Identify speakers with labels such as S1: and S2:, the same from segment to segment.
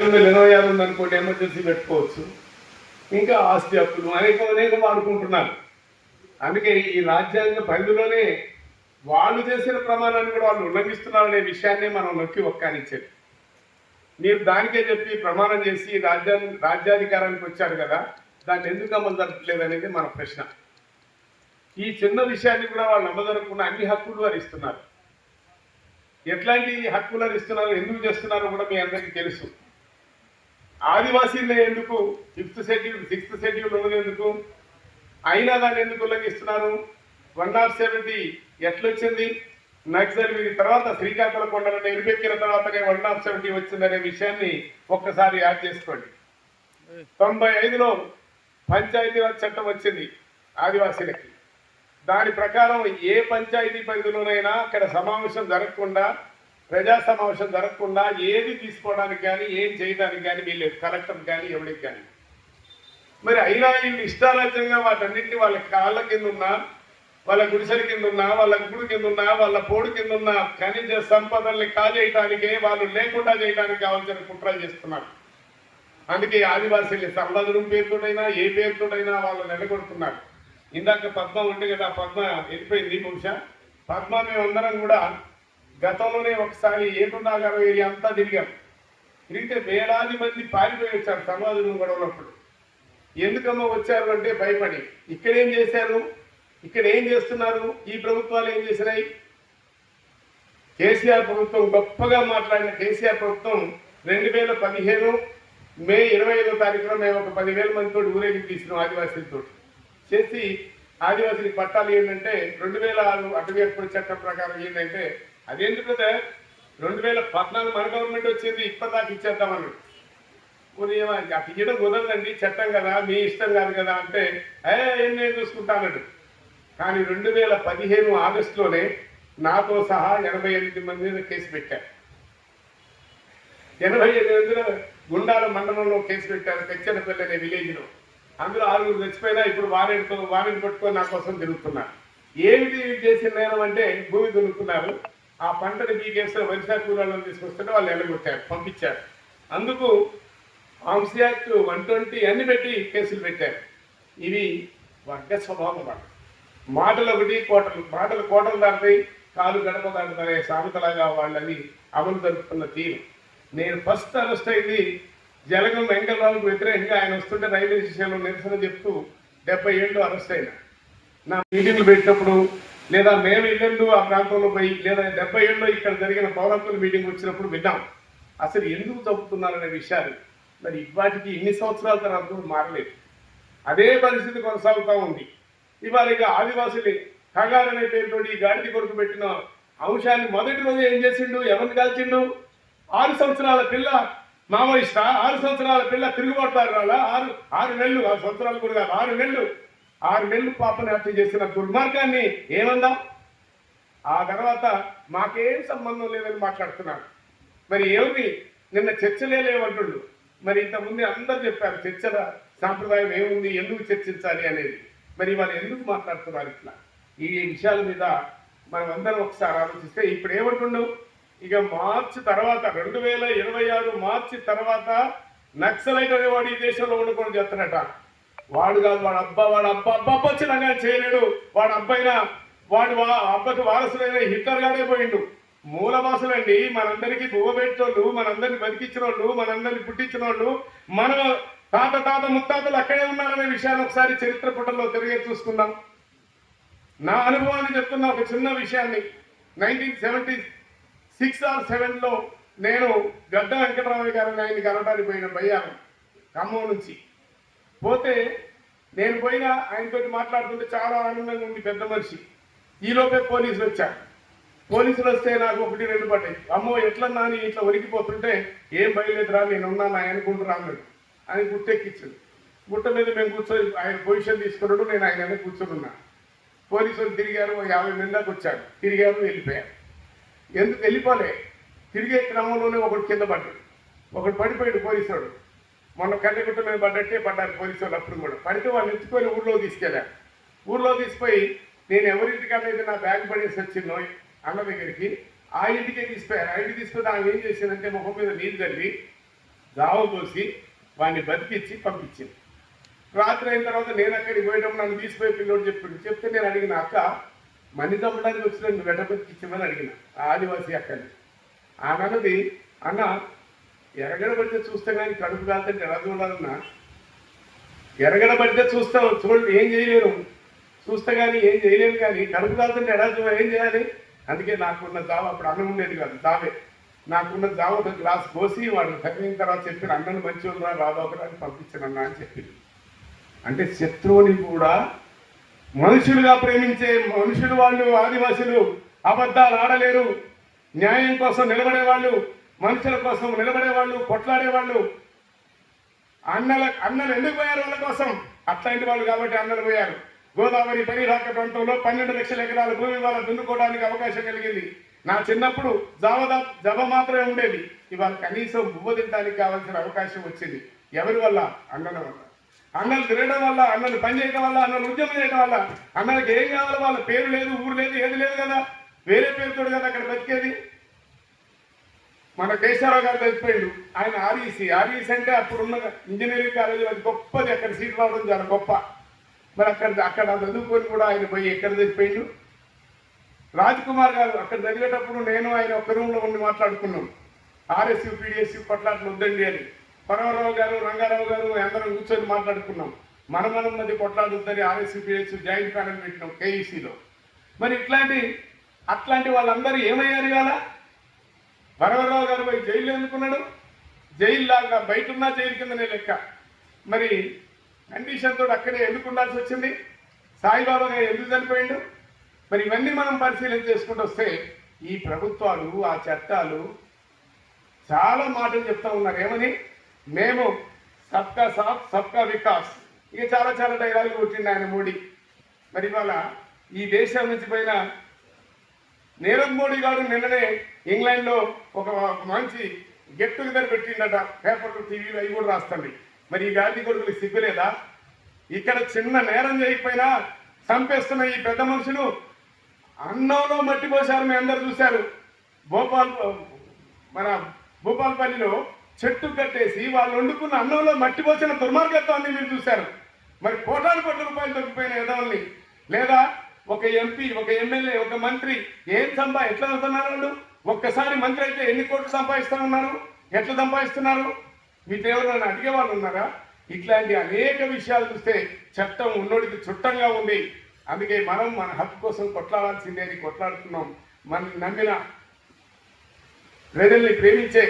S1: రెండు ఇరవై ఆరు ఉందనుకోండి ఎమర్జెన్సీ పెట్టుకోవచ్చు. ఇంకా ఆస్తి హక్కులు అనేక అనేక వాడుకుంటున్నారు. అందుకే ఈ రాజ్యాంగ పరిధిలోనే వాళ్ళు చేసిన ప్రమాణాన్ని కూడా వాళ్ళు ఉల్లంఘిస్తున్నారనే విషయాన్ని మనం నొక్కి ఒక్కానిచ్చేది. మీరు దానికే చెప్పి ప్రమాణం చేసి రాజ్యా రాజ్యాధికారానికి వచ్చారు కదా దాన్ని ఎందుకు అమలు జరపలేదు అనేది మన ప్రశ్న. ఈ చిన్న విషయాన్ని కూడా వాళ్ళు నమ్మదరకుండా అన్ని హక్కులు వారు ఇస్తున్నారు. ఎట్లాంటి హక్కులు ఇస్తున్నారు ఎందుకు చేస్తున్నారో కూడా మీ అందరికీ తెలుసు. ఆదివాసీలే ఎందుకు? ఫిఫ్త్ షెడ్యూల్ సిక్స్త్ షెడ్యూల్ ఉండేందుకు ఎందుకు అయినా దాన్ని ఎందుకు ఉల్లంఘిస్తున్నారు? వన్ నాట్ సెవెంటీ ఎట్లొచ్చింది? నక్సల్ వీరి తర్వాత శ్రీకాకుళం కొండలను ఎరుపెక్కిన తర్వాతనే వన్ నాట్ సెవెంటీ వచ్చిందనే విషయాన్ని ఒక్కసారి యాడ్ చేసుకోండి. తొంభై ఐదులో పంచాయతీరాజ్ చట్టం వచ్చింది ఆదివాసీలకి. దాని ప్రకారం ఏ పంచాయతీ పరిధిలోనైనా అక్కడ సమావేశం జరగకుండా ప్రజా సమావేశం జరగకుండా ఏది తీసుకోవడానికి కానీ ఏం చేయడానికి కానీ వీళ్ళు కలెక్టర్ కానీ ఎవరికి కానీ. మరి అయినా వీళ్ళు ఇష్టారాజ్యంగా వాటన్నింటినీ వాళ్ళ కాళ్ళ కింద ఉన్నా వాళ్ళ గుడిసెల కింద ఉన్నా వాళ్ళ గుడి కింద ఉన్నా వాళ్ళ పోడు కింద ఉన్న ఖనిజ సంపదల్ని కాజేయటానికే వాళ్ళు లేకుండా చేయడానికి కావాల్సిన కుట్రలు చేస్తున్నారు. అందుకే ఆదివాసీలు సర్వదురం పేరుతోటైనా ఏ పేరుతోటైనా వాళ్ళు నిలగొడుతున్నారు. ఇందాక పద్మ ఉంటే కదా పద్మ వెళ్ళిపోయింది బహుశా. పద్మ మేమందరం కూడా గతంలోనే ఒకసారి ఏటునాగారం ఏరియా అంతా తిరిగాం. తిరిగితే వేలాది మంది పారిపోయి వచ్చారు సమాజం గొడవలప్పుడు ఎందుకమ్మా వచ్చారు అంటే భయపడి. ఇక్కడ ఏం చేశారు? ఇక్కడ ఏం చేస్తున్నారు? ఈ ప్రభుత్వాలు ఏం చేసినాయి? కేసీఆర్ ప్రభుత్వం గొప్పగా మాట్లాడిన కేసీఆర్ ప్రభుత్వం రెండు వేల పదిహేను మే ఇరవై ఐదో తారీఖున మేము ఒక పదివేల మందితో ఊరేగి తీసినాం ఆదివాసీలతో చేసి ఆదివాసీ పట్టాలు ఏంటంటే రెండు వేల ఆరు అటవీ హక్కుల చట్టం ప్రకారం ఏంటంటే అదేంటి కదా రెండు వేల పద్నాలుగు మన గవర్నమెంట్ వచ్చేది ఇప్పటిదాకా ఇచ్చేద్దామని. కొన్ని ఏమో అటు ఇవ్వడం కుదరదండి చట్టం కదా మీ ఇష్టం కాదు కదా అంటే ఏ ఏం నేను చూసుకుంటానడు కానీ రెండు వేల పదిహేను ఆగస్టులోనే నాతో సహా ఎనభై ఎనిమిది మంది మీద కేసు పెట్టారు ఎనభై ఎనిమిది మందిలో గుండాల మండలంలో కేసు పెట్టారు తెచ్చనపల్లి అనే విలేజ్లో. అందులో ఆరుగురు చచ్చిపోయినా ఇప్పుడు వారెంట్తో వారెంట్ పట్టుకొని నా కోసం తిరుగుతున్నారు. ఏమిటి చేసిన నేరం అంటే భూమి దున్నుకున్నారు. ఆ పంటను బీకేస్తే వరిసా కూలీలను తీసుకొస్తుంటే వాళ్ళు ఎల్లగొట్టారు పంపించారు. అందుకు ఆర్మ్స్ యాక్ట్ వన్ ట్వంటీ అన్ని పెట్టి కేసులు పెట్టారు. ఇవి వర్గ స్వభావం వాళ్ళు. మాటలు ఒకటి కోటలు మాటలు కోటలు దాటుతాయి కాలు గడప దాటుతాయి సామెతలాగా వాళ్ళని అమలు జరుపుతున్న తీరు. నేను ఫస్ట్ అరెస్ట్ అయింది జలగం వెంకటరావుకు వ్యతిరేకంగా ఆయన వస్తుంటే రైల్వే స్టేషన్లో నిరసన చెప్తూ డెబ్బై ఏళ్ళు అరెస్ట్ అయినా. నా మీటింగ్లు పెట్టినప్పుడు లేదా మేము ఇల్లెండు ఆ ప్రాంతంలో పోయి లేదా డెబ్బై ఏళ్ళలో ఇక్కడ జరిగిన పౌరత్వ మీటింగ్ వచ్చినప్పుడు విన్నాం. అసలు ఎందుకు చదువుతున్నారనే విషయాలు. మరి ఇవాటికి ఇన్ని సంవత్సరాల తర్వాత మారలేదు. అదే పరిస్థితి కొనసాగుతూ ఉంది. ఇవాళ ఇక ఆదివాసులే కగార్ అనే పేరుతో ఈ గాడిది కొరకు పెట్టిన అంశాన్ని మొదటి రోజు ఏం చేసిండు? ఎవరిని కాల్చిండు? ఆరు సంవత్సరాల పిల్ల మావోయిస్ట? ఆరు సంవత్సరాల పిల్ల తిరుగుబాటుదారు రాలా ఆరు ఆరు నెలలు ఆరు సంవత్సరాలు కూడా కాదు ఆరు నెలలు ఆరు నెలలు పాపని హత్య చేసిన దుర్మార్గాన్ని ఏమందాం? ఆ తర్వాత మాకేం సంబంధం లేదని మాట్లాడుతున్నాను మరి ఏమి నిన్న చర్చలే లేవంటుండు. మరి ఇంతకుముందు అందరు చెప్పారు చర్చల సాంప్రదాయం ఏముంది ఎందుకు చర్చించాలి అనేది. మరి వాళ్ళు ఎందుకు మాట్లాడుతున్నారు ఇట్లా? ఈ విషయాల మీద మనం అందరం ఒకసారి ఆలోచిస్తే ఇప్పుడు ఏమంటుండవు ఇక మార్చి తర్వాత రెండు వేల ఇరవై ఆరు మార్చి తర్వాత నక్సలైట్ అనేవాడు ఈ దేశంలో ఉండకూడదు చేస్తున్నట వాడు కాదు వాడు అబ్బా వాడు అబ్బా అబ్బా అబ్బా వచ్చినాగా చేయలేడు. వాడు అబ్బాయినా వాడు వా అబ్బకి వారసుడైన హిట్లర్ గానే పోయిండు. మూల వాసులండి మనందరికీ బువ్వబెట్టోళ్ళు మనందరిని బతికించిన వాళ్ళు మనందరిని పుట్టించిన వాళ్ళు మన తాత తాత ముత్తాతలు అక్కడే ఉన్నారనే విషయాన్ని ఒకసారి చరిత్ర పుటల్లో తిరిగే చూసుకుందాం. నా అనుభవాన్ని చెప్తున్న ఒక చిన్న విషయాన్ని. నైన్టీన్ సెవెంటీ సిక్స్ ఆర్ సెవెన్లో నేను గడ్డ వెంకటరామయ్య గారిని ఆయన కలవడానికి పోయిన భయ్యాను ఖమ్మం నుంచి. పోతే నేను పోయిన ఆయనతో మాట్లాడుతుంటే చాలా ఆనందంగా ఉంది పెద్ద మనిషి. ఈలోపే పోలీసులు వచ్చారు. పోలీసులు వస్తే నాకు ఒకటి రెండు పడ్డాయి. అమ్మో ఎట్లా నాని ఇట్లా ఒరిగిపోతుంటే ఏం బయలుదేరా నేను ఉన్నాను ఆయన అనుకుంటున్నా అన్నాడు ఆయన గుట్టెక్కించాడు గుట్ట మీద మేము కూర్చొని ఆయన పొజిషన్ తీసుకున్నాడు నేను ఆయన కూర్చొని ఉన్నా పోలీసులు తిరిగారు యాభై మంది దాకా వచ్చారు. తిరిగారు వెళ్ళిపోయారు. ఎందుకు వెళ్ళిపోలే? తిరిగే క్రమంలోనే ఒకటి కింద పడ్డాడు. ఒకడు పడిపోయాడు పోలీసుడు మొన్న కన్నెగుట్ట మీద పడ్డట్టే పడ్డారు పోలీసు వాళ్ళు అప్పుడు కూడా. పడితే వాళ్ళు ఎత్తుకొని ఊళ్ళో తీసుకెళ్ళారు. ఊళ్ళో తీసుకుపోయి నేను ఎవరింటికన్నా అయితే నా బ్యాగ్ పడేసి వచ్చిందో అన్న దగ్గరికి ఆ ఇంటికే తీసుకుపోయారు ఆ ఇంటికి తీసుకుని ఆమె ఏం చేసిందంటే ముఖం మీద నీళ్ళు తల్లి జావ పోసి వాడిని బతికిచ్చి పంపించింది. రాత్రి అయిన తర్వాత నేను అక్కడికి పోయేటప్పుడు నన్ను తీసిపోయి పిల్లోడు చెప్పిండు. చెప్తే నేను అడిగిన అక్క మని చంపడానికి వచ్చిన నువ్వు వెంట బతికిచ్చామని అడిగిన ఆ ఆదివాసీ అక్కని. ఆమె అన్నది అన్న ఎరగడబడితే చూస్తే కానీ కడుపు కాదంటే ఎలా చూడాలన్నా? ఎరగడబడితే చూస్తాం చూడు ఏం చేయలేను. చూస్తే కానీ ఏం చేయలేను కానీ కడుపు కాదంటే ఎలా చూడాలి ఏం చేయాలి? అందుకే నాకున్న జావ అప్పుడు అన్నం ఉండేది కాదు జావే. నాకున్న జావ ఒక గ్లాస్ పోసి వాడు తగ్గిన తర్వాత చెప్పిన అన్నను మంచి ఉందా రాబోకరా అని అని చెప్పింది అంటే శత్రువుని కూడా మనుషులుగా ప్రేమించే మనుషులు వాళ్ళు ఆదివాసులు అబద్ధాలు ఆడలేరు. న్యాయం కోసం నిలబడే వాళ్ళు మనుషుల కోసం నిలబడే వాళ్ళు వాళ్ళు అన్నల అన్నలు ఎందుకు పోయారు వాళ్ళ కోసం? అట్లాంటి వాళ్ళు కాబట్టి అన్నలు పోయారు. గోదావరి పరిహాక ప్రాంతంలో పన్నెండు లక్షల ఎకరాల భూమి వాళ్ళ దున్నుకోవడానికి అవకాశం కలిగింది. నా చిన్నప్పుడు జావద జబ మాత్రమే ఉండేది. ఇవాళ కనీసం బువ్వ తినడానికి కావాల్సిన అవకాశం వచ్చింది. ఎవరి వల్ల? అన్నల వల్ల. అన్నలు తిరగడం వల్ల అన్నలు పనిచేయడం వల్ల అన్నలు ఉద్యమం చేయడం వల్ల అన్నలకి ఏం కావాలో? వాళ్ళ పేరు లేదు ఊరు లేదు ఏది లేదు కదా. వేరే పేరుతో కదా అక్కడ బతికేది. మన కేశవరావు గారు చచ్చిపోయిండు ఆయన ఆర్ఈసి ఆర్ఈసి అంటే అప్పుడున్న ఇంజనీరింగ్ కాలేజీ అది గొప్పది. అక్కడ సీట్ రావడం చాలా గొప్ప. మరి అక్కడ అక్కడ చదువుకొని కూడా ఆయన పోయి ఎక్కడ చచ్చిపోయిండు రాజ్ కుమార్ గారు అక్కడ చదివేటప్పుడు నేను ఆయన ఒక్క రూమ్లో ఉండి మాట్లాడుకున్నాం. ఆర్ఎస్యు పీడిఎస్యు కొట్లాట్లు వద్దండి అని. పరమరావు గారు రంగారావు గారు అందరం కూర్చొని మాట్లాడుకున్నాం. మన మనం మధ్య కొట్లాడుతుంది ఆర్ఎస్యు పీడిఎస్యు జాయింట్ ప్యానల్ పెట్టినాం కేఈసీలో మరి ఇట్లాంటి అట్లాంటి వాళ్ళందరూ ఏమయ్యారు కదా వరవరరావు గారు పోయి జైలు ఎందుకున్నాడు? జైలు లాగా బయట ఉన్నా జైలు కిందనే లెక్క. మరి కండిషన్తో అక్కడే ఎందుకు ఉండాల్సి వచ్చింది? సాయిబాబా గారు ఎందుకు చనిపోయిండు? మరి ఇవన్నీ మనం పరిశీలన చేసుకుంటూ వస్తే ఈ ప్రభుత్వాలు ఆ చట్టాలు చాలా మాటలు చెప్తా ఉన్నారు. ఏమని? మేము సబ్కా సాఫ్ సబ్కా వికాస్. ఇక చాలా చాలా డైలాగులు కొట్టిండు ఆయన మోడీ. మరి ఇవాళ ఈ దేశం నుంచి పోయిన నీరవ్ మోడీ గారు నిన్ననే ఇంగ్లాండ్లో ఒక మంచి గెట్ టుగెదర్ పెట్టిండట పేపర్లు టీవీలు అవి కూడా రాస్తుంది మరి ఈ గాంధీ కొడుకులు సిగ్గులేదా? ఇక్కడ చిన్న నేరం చేయకపోయినా చంపేస్తున్న ఈ పెద్ద మనుషులు అన్నంలో మట్టి పోసారు మీ అందరు చూశారు. భోపాల్ మన భూపాల్పల్లిలో చెట్టు కట్టేసి వాళ్ళు వండుకున్న అన్నంలో మట్టి పోసిన దుర్మార్గత్వాన్ని మీరు చూశారు? మరి కోటాను కోట్ల రూపాయలు దొరికిపోయిన ఎదవల్ని లేదా ఒక ఎంపీ ఒక ఎమ్మెల్యే ఒక మంత్రి ఏం సంబా ఎట్లా వెళ్తున్నారు వాళ్ళు? ఒక్కసారి మంత్రి అయితే ఎన్ని కోట్లు సంపాదిస్తా ఉన్నారు? ఎట్లా సంపాదిస్తున్నారు? మీకు ఎవరైనా అడిగే వాళ్ళు ఉన్నారా? ఇట్లాంటి అనేక విషయాలు చూస్తే చట్టం ఉన్నోడికి చుట్టంగా ఉంది. అందుకే మనం మన హక్కు కోసం కొట్లాడాల్సిందే అని కొట్లాడుతున్నాం. మన నమ్మిన ప్రజల్ని ప్రేమించే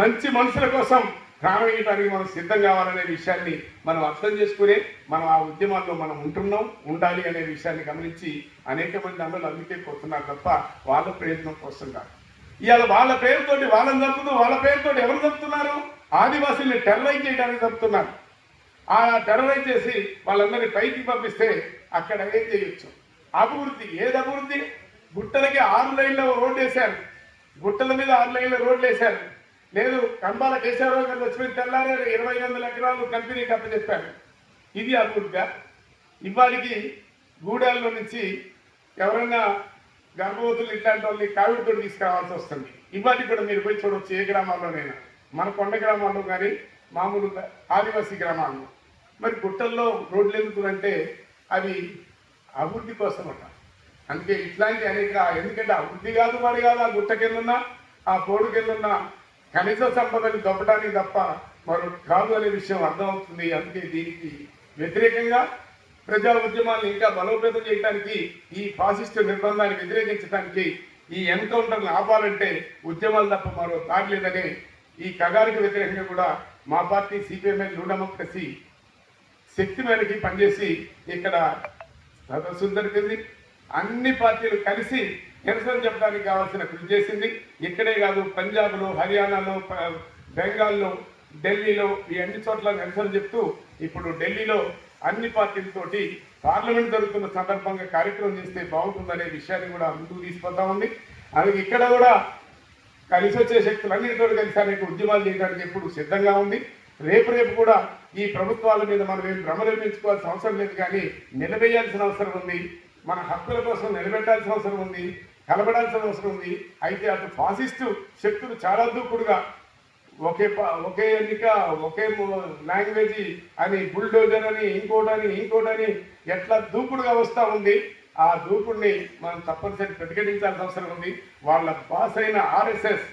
S1: మంచి మనుషుల కోసం ప్రాణం ఇవ్వడానికి మనం సిద్ధం కావాలనే విషయాన్ని మనం అర్థం చేసుకునే మనం ఆ ఉద్యమాల్లో మనం ఉంటున్నాం ఉండాలి అనే విషయాన్ని గమనించి అనేక మంది అందరూ అందుకే పోతున్నారు తప్ప వాళ్ళ ప్రయత్నం కోసం కాదు ఇవాళ వాళ్ళ పేరుతోటి వాళ్ళని చంపుతూ వాళ్ళ పేరుతోటి ఎవరు చంపుతున్నారు? ఆదివాసీని టెర్రరైజ్ చేయడానికి చంపుతున్నారు. ఆ టెర్రరైజ్ చేసి వాళ్ళందరినీ పైకి పంపిస్తే అక్కడ ఏం చేయొచ్చు? అభివృద్ధి ఏది అభివృద్ధి? గుట్టలకి ఆరు లైన్లో రోడ్డు వేశారు. గుట్టల మీద ఆరు లైన్ల రోడ్లు వేశారు. లేదు కంబాల కేశవరావు గారు వచ్చిన తెల్లారే ఇరవై వందల ఎకరాలు కంపెనీకి అప్పచెప్పారు. ఇది అభివృద్ధిగా ఇవాళకి గూడాల్లో నుంచి ఎవరైనా గర్భవతులు ఇట్లాంటి వాళ్ళని కావిడితో తీసుకురావాల్సి వస్తుంది. ఇవాటికి కూడా మీరు పోయి చూడవచ్చు ఏ గ్రామాల్లోనైనా మన కొండ గ్రామాల్లో కానీ మామూలుగా ఆదివాసీ గ్రామాల్లో. మరి గుట్టల్లో రోడ్లు ఎందుకునంటే అవి అభివృద్ధి కోసం అట అందుకే ఇట్లాంటి అనేక ఎందుకంటే అభివృద్ధి కాదు వాడి కాదు ఆ గుట్ట కిందున్నా ఆ పోడు కిందున్నా కనీస సంపదని దొప్పడానికి తప్ప మరో కాదు అనే విషయం అర్థమవుతుంది. అందుకే దీనికి వ్యతిరేకంగా ప్రజా ఉద్యమాలను ఇంకా బలోపేతం చేయడానికి ఈ ఫాసిస్ట్ నిర్బంధాన్ని వ్యతిరేకించడానికి ఈ ఎన్కౌంటర్ని ఆపాలంటే ఉద్యమాలు తప్ప మరో దారి లేదని ఈ కగారికి వ్యతిరేకంగా కూడా మా పార్టీ సిపిఎంఎల్ డెమోక్రసీ శక్తి మేరకి పనిచేసి ఇక్కడ సదస్సు జరిగింది అన్ని పార్టీలు కలిసి నిరసన చెప్పడానికి కావాల్సిన కృషి చేసింది. ఇక్కడే కాదు పంజాబ్లో హర్యానాలో ప- బెంగాల్లో ఢిల్లీలో ఈ అన్ని చోట్ల నిరసన చెప్తూ ఇప్పుడు ఢిల్లీలో అన్ని పార్టీలతోటి పార్లమెంట్ జరుగుతున్న సందర్భంగా కార్యక్రమం చేస్తే బాగుంటుందనే విషయాన్ని కూడా ముందుకు తీసుకొస్తా ఉంది. అలాగే ఇక్కడ కూడా కలిసి వచ్చే శక్తులు శక్తులన్నిటితో కలిసి అనేక ఉద్యమాలు చేయడానికి ఎప్పుడు సిద్ధంగా ఉంది. రేపు రేపు కూడా ఈ ప్రభుత్వాల మీద మనం ఏం భ్రమ నిర్మించుకోవాల్సిన అవసరం లేదు కానీ నిలబెయ్యాల్సిన అవసరం ఉంది. మన హక్కుల కోసం నిలబెట్టాల్సిన అవసరం ఉంది. కలబడాల్సిన అవసరం ఉంది. అయితే అటు ఫాసిస్టు శక్తులు చాలా దూకుడుగా ఒకే ఒకే ఎన్నిక ఒకే లాంగ్వేజ్ అని బుల్డోజర్ అని ఇంకోటని ఇంకోటని ఎట్లా దూకుడుగా వస్తూ ఉంది ఆ దూకుడిని మనం తప్పనిసరి ప్రతిఘటించాల్సిన అవసరం ఉంది. వాళ్ళ బాస్ అయిన ఆర్ఎస్ఎస్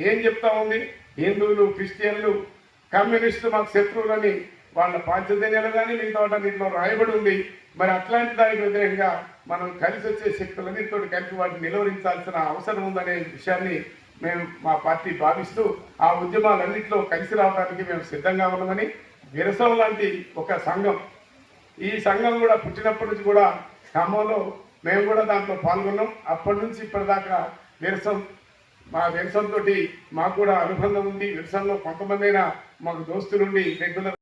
S1: ఏం చెప్తా ఉంది? హిందువులు క్రిస్టియన్లు కమ్యూనిస్టులు మాకు శత్రువులని వాళ్ళ పాంచజన్యాలు కానీ మిగతా వాటన్నింటిలో రాయబడి ఉంది. మరి అట్లాంటి దానికి వ్యతిరేకంగా మనం కలిసి వచ్చే శక్తులన్నింటితో కలిపి వాటిని నిలువరించాల్సిన అవసరం ఉందనే విషయాన్ని మేము మా పార్టీ భావిస్తూ ఆ ఉద్యమాలన్నింటిలో కలిసి రావడానికి మేము సిద్ధంగా ఉన్నామని విరసం లాంటి ఒక సంఘం. ఈ సంఘం కూడా పుట్టినప్పటి నుంచి కూడా ఖమ్మంలో మేము కూడా దాంట్లో పాల్గొన్నాం. అప్పటి నుంచి ఇప్పటిదాకా విరసం మా విరసంతో మాకు కూడా అనుబంధం ఉంది. విరసంలో కొంతమంది అయినా మాకు దోస్తులుండి రెగ్యులర్